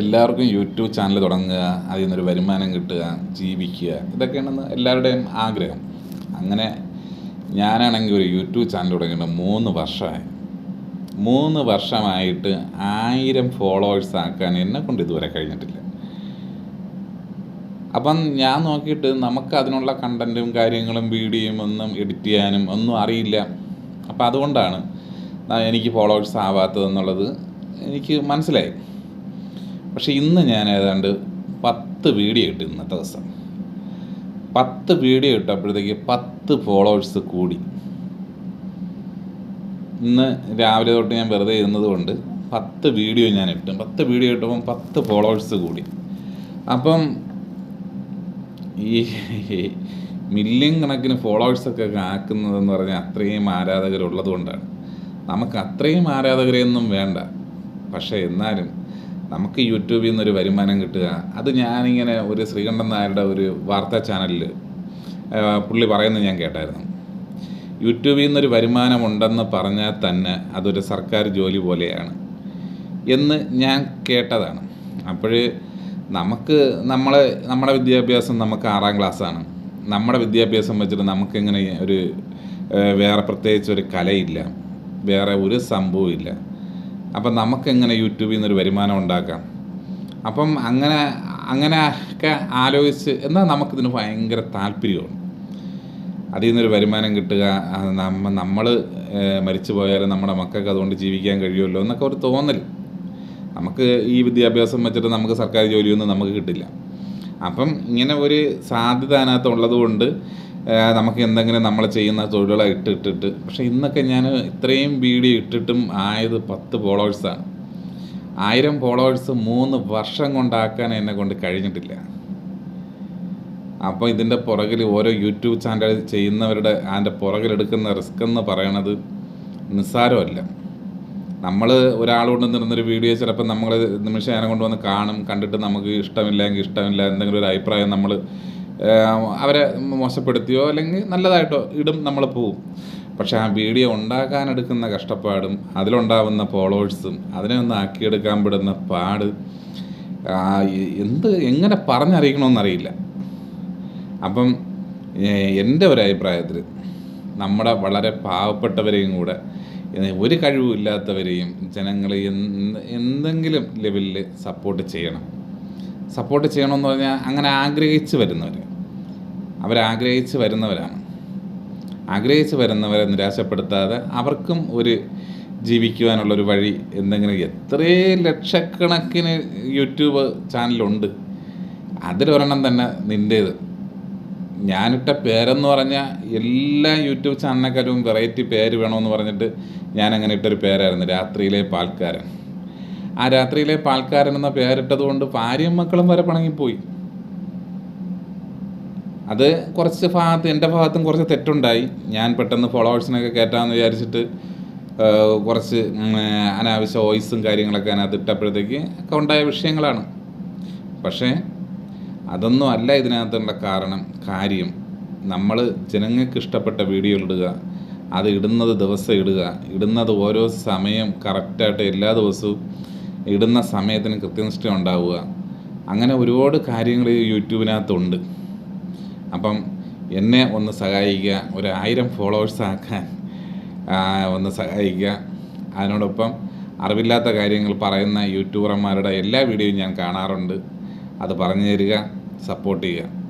എല്ലാവർക്കും YouTube channel തുടങ്ങുക അതിൽ നിന്നൊരു വരുമാനം കിട്ടുക ജീവിക്കുക ഇതൊക്കെയാണെന്ന് എല്ലാവരുടെയും ആഗ്രഹം. അങ്ങനെ ഞാനാണെങ്കിൽ ഒരു യൂട്യൂബ് ചാനൽ തുടങ്ങിയിട്ട് മൂന്ന് വർഷമായി. മൂന്ന് വർഷമായിട്ട് ആയിരം ഫോളോവേഴ്സ് ആക്കാൻ എന്നെ കൊണ്ട് ഇതുവരെ കഴിഞ്ഞിട്ടില്ല. അപ്പം ഞാൻ നോക്കിയിട്ട് നമുക്ക് അതിനുള്ള കണ്ടന്റും കാര്യങ്ങളും വീഡിയോയും ഒന്നും എഡിറ്റ് ചെയ്യാനും ഒന്നും അറിയില്ല. അപ്പം അതുകൊണ്ടാണ് എനിക്ക് ഫോളോവേഴ്സ് ആവാത്തതെന്നുള്ളത് എനിക്ക് മനസ്സിലായി. പക്ഷേ ഇന്ന് ഞാൻ ഏതാണ്ട് പത്ത് വീഡിയോ ഇട്ടു ഇന്നത്തെ ദിവസം. പത്ത് വീഡിയോ ഇട്ടപ്പോഴത്തേക്ക് പത്ത് ഫോളോവേഴ്സ് കൂടി. ഇന്ന് രാവിലെ തൊട്ട് ഞാൻ വെറുതെ ഇരുന്നത് കൊണ്ട് പത്ത് വീഡിയോ ഞാൻ ഇട്ടു. പത്ത് വീഡിയോ ഇട്ടപ്പം പത്ത് ഫോളോവേഴ്സ് കൂടി. അപ്പം ഈ മില്യൺ കണക്കിന് ഫോളോവേഴ്സൊക്കെ ആക്കുന്നതെന്ന് പറഞ്ഞാൽ അത്രയും ആരാധകരുള്ളത് കൊണ്ടാണ്. നമുക്ക് അത്രയും ആരാധകരെയൊന്നും വേണ്ട. പക്ഷേ എന്നാലും നമുക്ക് യൂട്യൂബിൽ നിന്നൊരു വരുമാനം കിട്ടുക. അത് ഞാനിങ്ങനെ ഒരു ശ്രീകണ്ഠൻ നായരുടെ ഒരു വാർത്താ ചാനലിൽ പുള്ളി പറയുന്നത് ഞാൻ കേട്ടായിരുന്നു. യൂട്യൂബിൽ നിന്നൊരു വരുമാനമുണ്ടെന്ന് പറഞ്ഞാൽ തന്നെ അതൊരു സർക്കാർ ജോലി പോലെയാണ് എന്ന് ഞാൻ കേട്ടതാണ്. അപ്പോൾ നമുക്ക് നമ്മളെ നമ്മുടെ വിദ്യാഭ്യാസം നമുക്ക് ആറാം ക്ലാസ്സാണ്. നമ്മുടെ വിദ്യാഭ്യാസം വെച്ചിട്ട് നമുക്കിങ്ങനെ ഒരു വേറെ പ്രത്യേകിച്ച് ഒരു കലയില്ല. വേറെ ഒരു സംഭവമില്ല അപ്പം നമുക്കെങ്ങനെ യൂട്യൂബിൽ നിന്നൊരു വരുമാനം ഉണ്ടാക്കാം? അപ്പം അങ്ങനെ അങ്ങനെ ഒക്കെ ആലോചിച്ച് എന്നാൽ നമുക്കിതിന് ഭയങ്കര താല്പര്യമാണ്. അതിൽ നിന്നൊരു വരുമാനം കിട്ടുക നമ്മ നമ്മൾ മരിച്ചു പോയാലും നമ്മുടെ മക്കൾക്ക് അതുകൊണ്ട് ജീവിക്കാൻ കഴിയുമല്ലോ എന്നൊക്കെ ഒരു തോന്നൽ. നമുക്ക് ഈ വിദ്യാഭ്യാസം വെച്ചിട്ട് നമുക്ക് സർക്കാർ ജോലിയൊന്നും നമുക്ക് കിട്ടില്ല. അപ്പം ഇങ്ങനെ ഒരു സാധ്യത അതിനകത്ത് ഉള്ളത് കൊണ്ട് ആ, നമുക്ക് എന്തെങ്കിലും നമ്മൾ ചെയ്യുന്ന തൊഴിലുകളെ ഇട്ടിട്ടിട്ട്. പക്ഷേ ഇന്നൊക്കെ ഞാൻ ഇത്രയും വീഡിയോ ഇട്ടിട്ടും ആയത് പത്ത് ഫോളോവേഴ്സാണ്. ആയിരം ഫോളോവേഴ്സ് മൂന്ന് വർഷം കൊണ്ടാക്കാൻ എന്നെ കൊണ്ട് കഴിഞ്ഞിട്ടില്ല. അപ്പോൾ ഇതിന്റെ പുറകിൽ ഓരോ യൂട്യൂബ് ചാനൽ ചെയ്യുന്നവരുടെ അതിന്റെ പുറകിലെടുക്കുന്ന റിസ്ക് എന്ന് പറയണത് നിസ്സാരമല്ല. നമ്മൾ ഒരാളോട് നിന്നൊരു വീഡിയോ ചിലപ്പോൾ നമ്മൾ നിമിഷം അതിനെ കൊണ്ടുവന്ന് കാണും കണ്ടിട്ട് നമുക്ക് ഇഷ്ടമില്ലെങ്കിൽ ഇഷ്ടമില്ല എന്തെങ്കിലും ഒരു അഭിപ്രായം നമ്മൾ അവരെ മോശപ്പെടുത്തിയോ അല്ലെങ്കിൽ നല്ലതായിട്ടോ ഇടും നമ്മൾ പോവും. പക്ഷേ ആ വീഡിയോ ഉണ്ടാക്കാനെടുക്കുന്ന കഷ്ടപ്പാടും അതിലുണ്ടാവുന്ന ഫോളോവേഴ്സും അതിനെ ഒന്ന് ആക്കിയെടുക്കാൻ പെടുന്ന പാട് എന്ത് എങ്ങനെ പറഞ്ഞറിയിക്കണമെന്നറിയില്ല അപ്പം എന്റെ ഒരു അഭിപ്രായത്തിൽ നമ്മുടെ വളരെ പാവപ്പെട്ടവരെയും കൂടെ ഒരു കഴിവുമില്ലാത്തവരെയും ജനങ്ങൾ എന്തെങ്കിലും ലെവലിൽ സപ്പോർട്ട് ചെയ്യണം. സപ്പോർട്ട് ചെയ്യണമെന്ന് പറഞ്ഞാൽ അങ്ങനെ ആഗ്രഹിച്ച് വരുന്നവർ അവരാഗ്രഹിച്ച് വരുന്നവരാണ്. ആഗ്രഹിച്ച് വരുന്നവരെ നിരാശപ്പെടുത്താതെ അവർക്കും ഒരു ജീവിക്കുവാനുള്ളൊരു വഴി എന്തെങ്കിലും എത്രയും ലക്ഷക്കണക്കിന് യൂട്യൂബ് ചാനലുണ്ട്. അതിലൊരെണ്ണം തന്നെ നിന്റേത്. ഞാനിട്ട പേരെന്ന് പറഞ്ഞാൽ എല്ലാ യൂട്യൂബ് ചാനലിനെക്കാളും വെറൈറ്റി പേര് വേണമെന്ന് പറഞ്ഞിട്ട് ഞാൻ അങ്ങനെ ഇട്ടൊരു പേരായിരുന്നു രാത്രിയിലെ പാൽക്കാരൻ. ആ രാത്രിയിലെ പാൽക്കാരൻ എന്ന പേരിട്ടത് കൊണ്ട് ഭാര്യയും മക്കളും വരെ പിണങ്ങിപ്പോയി. അത് കുറച്ച് ഭാഗത്ത് എന്റെ ഭാഗത്തും കുറച്ച് തെറ്റുണ്ടായി. ഞാൻ പെട്ടെന്ന് ഫോളോവേഴ്സിനൊക്കെ കയറ്റാമെന്ന് വിചാരിച്ചിട്ട് കുറച്ച് അനാവശ്യ വോയിസും കാര്യങ്ങളൊക്കെ അതിനകത്ത് ഇട്ടപ്പോഴത്തേക്ക് ഒക്കെ ഉണ്ടായ വിഷയങ്ങളാണ്. പക്ഷേ അതൊന്നും അല്ല ഇതിനകത്തുള്ള കാരണം കാര്യം. നമ്മൾ ജനങ്ങൾക്ക് ഇഷ്ടപ്പെട്ട വീഡിയോ ഇടുക അത് ഇടുന്നത് ദിവസം ഇടുക ഇടുന്നത് ഓരോ സമയം കറക്റ്റായിട്ട് എല്ലാ ദിവസവും ഇടുന്ന സമയത്തിന് കൃത്യനിഷ്ഠ ഉണ്ടാവുക. അങ്ങനെ ഒരുപാട് കാര്യങ്ങൾ ഈ യൂട്യൂബിനകത്തുണ്ട്. അപ്പം എന്നെ ഒന്ന് സഹായിക്കുക ഒരു ആയിരം ഫോളോവേഴ്സ് ആക്കാൻ ഒന്ന് സഹായിക്കുക. അതിനോടൊപ്പം അറിവില്ലാത്ത കാര്യങ്ങൾ പറയുന്ന യൂട്യൂബർമാരുടെ എല്ലാ വീഡിയോയും ഞാൻ കാണാറുണ്ട്. അത് പറഞ്ഞു തരിക സപ്പോർട്ട് ചെയ്യുക.